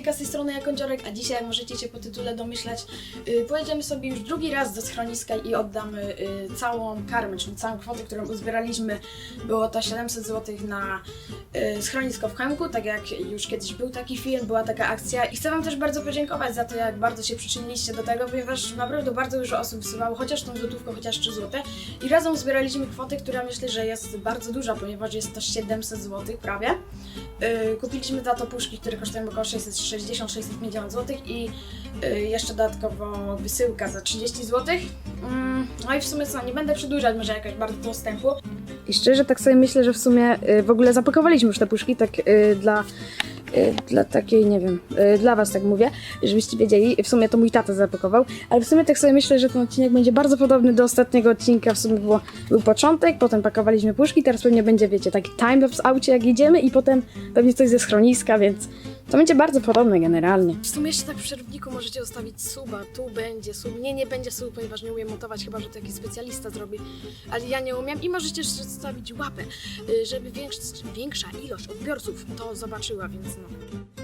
hejka z tej strony Jakondziorek, a dzisiaj, możecie się po tytule domyślać, y, pojedziemy sobie już drugi raz do schroniska i oddamy y, całą karmę, czyli całą kwotę, którą uzbieraliśmy. Było to 700 zł na y, schronisko w Chemku, tak jak już kiedyś był taki film, była taka akcja. I chcę Wam też bardzo podziękować za to, jak bardzo się przyczyniliście do tego, ponieważ naprawdę bardzo dużo osób wysyłało chociaż tą złotówkę, chociaż 3 zł. I razem zbieraliśmy kwotę, która myślę, że jest bardzo duża, ponieważ jest to 700 zł prawie. Yy, kupiliśmy za to puszki, które kosztują około 660-650 zł i yy, jeszcze dodatkowo wysyłka za 30 zł. Mm, no i w sumie co, nie będę przedłużać może jakoś bardzo do wstępu. I szczerze tak sobie myślę, że w sumie yy, w ogóle zapakowaliśmy już te puszki tak dla dla takiej, nie wiem, yy, dla was tak mówię, żebyście wiedzieli, w sumie to mój tata zapakował, ale w sumie tak sobie myślę, że ten odcinek będzie bardzo podobny do ostatniego odcinka, w sumie było, był początek, potem pakowaliśmy puszki, teraz pewnie będzie, wiecie, taki timelapse w aucie jak jedziemy i potem pewnie coś ze schroniska, więc to będzie bardzo podobne generalnie. W sumie jeszcze tak w przerwniku możecie ustawić suba, tu będzie sub, nie, nie będzie sub, ponieważ nie umiem montować, chyba, że to jakiś specjalista zrobi, ale ja nie umiem i możecie jeszcze zostawić łapę, y, żeby większ, większa ilość odbiorców to zobaczyła, więc no.